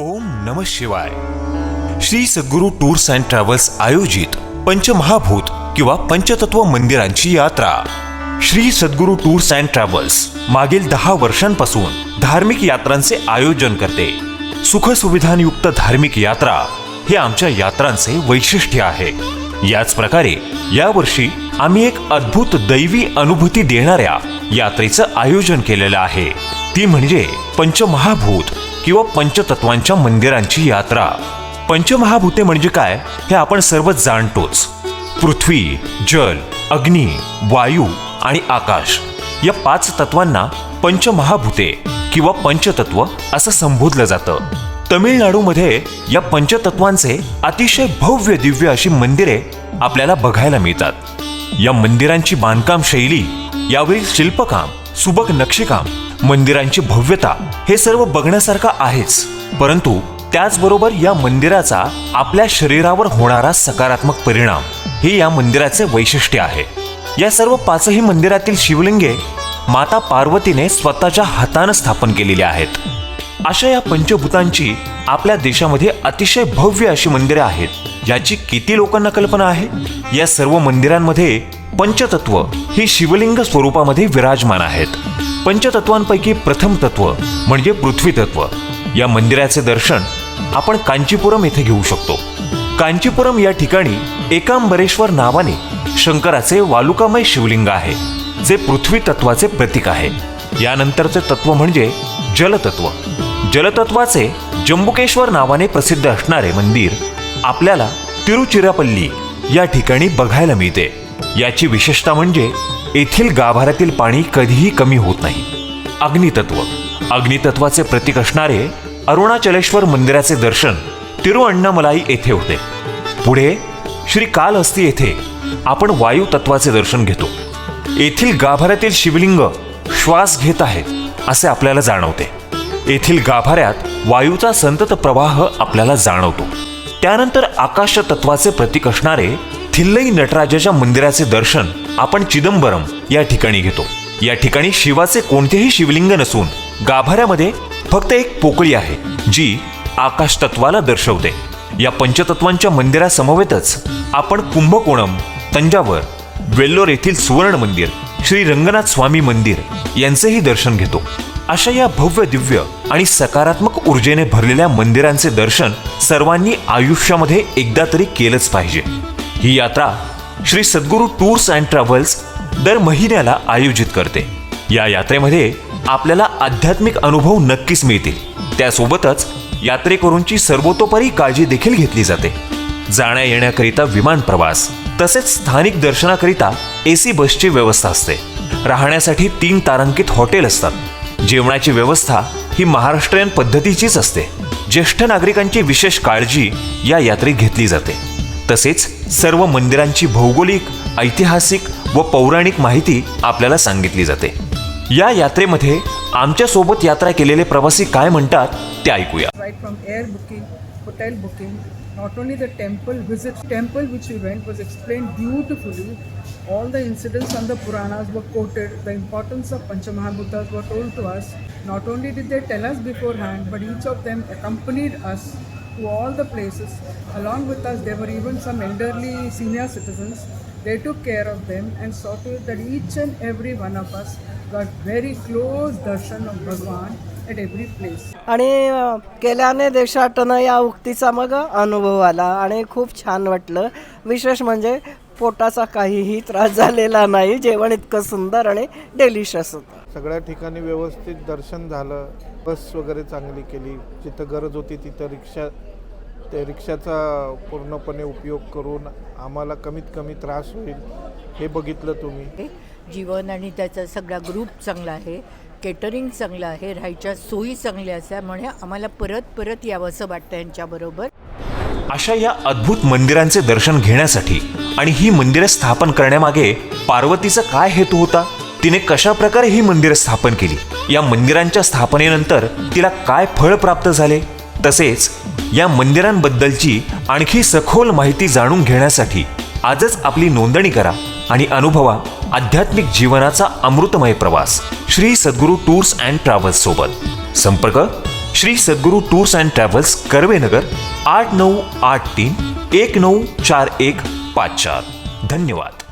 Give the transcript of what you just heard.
ओम नम शिवाय. श्री सद्गुरू tours and travels आयोजित पंचमहाभूत किंवा पंचतत्व मंदिरांची यात्रा. श्री सद्गुरू टूर्स अँड ट्रॅव्हल्स मागील दहा वर्षांपासून धार्मिक यात्रांचे आयोजन करते. सुखसुविधांयुक्त धार्मिक यात्रा हे आमच्या यात्रांचे वैशिष्ट्य आहे. याच प्रकारे यावर्षी आम्ही एक अद्भुत दैवी अनुभूती देणाऱ्या यात्रेचं आयोजन केलेलं आहे. ती म्हणजे पंचमहाभूत किंवा पंचतत्वांच्या मंदिरांची यात्रा. पंचमहाभूते म्हणजे काय? हे आपण सर्व जाणतोच. पृथ्वी जल अग्नी वायू आणि आकाश. या पाच तत्वांना पंचमहाभूते किंवा पंचतत्व असं संबोधलं जातं. तमिळनाडूमध्ये या पंचतत्वांचे अतिशय भव्य दिव्य अशी मंदिरे आपल्याला बघायला मिळतात. या मंदिरांची बांधकाम शैली यावरील शिल्पकाम सुबक नक्षीकाम मंदिरांची भव्यता हे सर्व बघण्यासारखं आहेच. परंतु त्याचबरोबर या मंदिराचा आपल्या शरीरावर होणारा सकारात्मक परिणाम हे या मंदिराचे वैशिष्ट्य आहे. या सर्व पाचही मंदिरातील शिवलिंगे माता पार्वतीने स्वतःच्या हातानं स्थापन केलेली आहेत. अशा या पंचभूतांची आपल्या देशामध्ये अतिशय भव्य अशी मंदिरे आहेत याची किती लोकांना कल्पना आहे? या सर्व मंदिरांमध्ये पंचतत्व ही शिवलिंग स्वरूपामध्ये विराजमान आहेत. पंचतत्वांपैकी प्रथम तत्व म्हणजे पृथ्वी तत्व. या मंदिराचे दर्शन आपण कांचीपुरम येथे घेऊ शकतो. कांचीपुरम या ठिकाणी एकांबरेश्वर नावाने शंकराचे वालुकामय शिवलिंग आहे जे पृथ्वी तत्वाचे प्रतीक आहे. यानंतरचे तत्व म्हणजे जलतत्व. जलतत्वाचे जंबुकेश्वर नावाने प्रसिद्ध असणारे मंदिर आपल्याला तिरुचिरापल्ली या ठिकाणी बघायला मिळते. याची विशेषता म्हणजे येथील गाभाऱ्यातील पाणी कधीही कमी होत नाही. अग्नितत्व. अग्नितत्वाचे प्रतीक असणारे अरुणाचलेश्वर मंदिराचे दर्शन तिरुअण्णामलाई येथे होते. पुढे श्री कालहस्ती येथे आपण वायू तत्वाचे दर्शन घेतो. येथील गाभाऱ्यातील शिवलिंग श्वास घेत आहेत असे आपल्याला जाणवते. येथील गाभाऱ्यात वायूचा संतत प्रवाह आपल्याला जाणवतो. त्यानंतर आकाश तत्वाचे प्रतीक असणारे थिल्लई नटराजाच्या मंदिराचे दर्शन आपण चिदंबरम या ठिकाणी घेतो. या ठिकाणी शिवाचे कोणतेही शिवलिंग नसून गाभाऱ्यामध्ये फक्त एक पोकळी आहे जी आकाश तत्वाला दर्शवते. या पंचतत्वांच्या मंदिरासमवेतच आपण कुंभकोणम तंजावर वेल्लोर येथील सुवर्ण मंदिर श्री रंगनाथ स्वामी मंदिर यांचेही दर्शन घेतो. अशा या भव्य दिव्य आणि सकारात्मक ऊर्जेने भरलेल्या मंदिरांचे दर्शन सर्वांनी आयुष्यामध्ये एकदा तरी केलंच पाहिजे. ही यात्रा श्री सद्गुरू टूर्स अँड ट्रॅव्हल्स दर महिन्याला आयोजित करते. या यात्रेमध्ये आपल्याला आध्यात्मिक अनुभव नक्कीच मिळतील. त्यासोबतच यात्रेकरूंची सर्वतोपरी काळजी देखील घेतली जाते. जाण्या येण्याकरिता विमान प्रवास तसेच स्थानिक दर्शनाकरिता एसी बसची व्यवस्था असते. राहण्यासाठी तीन तारांकित हॉटेल असतात. जेवणाची व्यवस्था ही महाराष्ट्रीयन पद्धतीचीच असते. ज्येष्ठ नागरिकांची विशेष काळजी या यात्रेत घेतली जाते. तसेच सर्व मंदिरांची भौगोलिक ऐतिहासिक व पौराणिक माहिती आपल्याला सांगितली जाते या यात्रेमध्ये आमच्यासोबत यात्रा केलेले प्रवासी काय म्हणतात ते ऐकूया right from air booking, hotel booking. Not only the temple visit, temple which we went was explained beautifully. All the incidents and the Puranas were quoted. The importance of Panchamahabhutas were told to us. Not only did they tell us beforehand, but each of them accompanied us to all the places. Along with us, there were even some elderly senior citizens. They took care of them and saw to it that each and every one of us got very close darshan of Bhagwan at every place. आणि केल्याने देशाटनं या उक्तीचा मग अनुभव आला आणि खूप छान वाटलं विशेष म्हणजे पोटाचा काहीही त्रास झालेला नाही. जेवण इतकं सुंदर आणि डेलिशियस होतं. सगळ्या ठिकाणी व्यवस्थित दर्शन झालं. बस वगैरे चांगली केली. जिथं गरज होती तिथं रिक्षा त्या रिक्षाचा पूर्णपणे उपयोग करून आम्हाला कमीत कमी त्रास होईल हे बघितलं तुम्ही. जीवन आणि त्याचा सगळा ग्रुप चांगला आहे. केटरिंग चांगलं आहे. राहायच्या सोयी चांगल्या असल्यामुळे आम्हाला परत परत यावंसं वाटतं यांच्याबरोबर. अशा या अद्भुत मंदिरांचे दर्शन घेण्यासाठी आणि ही मंदिरे स्थापन करण्यामागे पार्वतीचा काय हेतू होता? तिने कशा प्रकारे ही मंदिरे स्थापन केली? या मंदिरांच्या स्थापनेनंतर तिला काय फळ प्राप्त झाले? तसेच या मंदिरांबद्दलची आणखी सखोल माहिती जाणून घेण्यासाठी आजच आपली नोंदणी करा आणि अनुभवा आध्यात्मिक जीवनाचा अमृतमय प्रवास श्री सद्गुरू टूर्स अँड ट्रॅव्हल्स सोबत. संपर्क श्री सद्गुरू टूर्स अँड ट्रॅव्हल्स कर्वेनगर आठ नऊ आठ तीन एक नऊ चार एक पाच चार. धन्यवाद.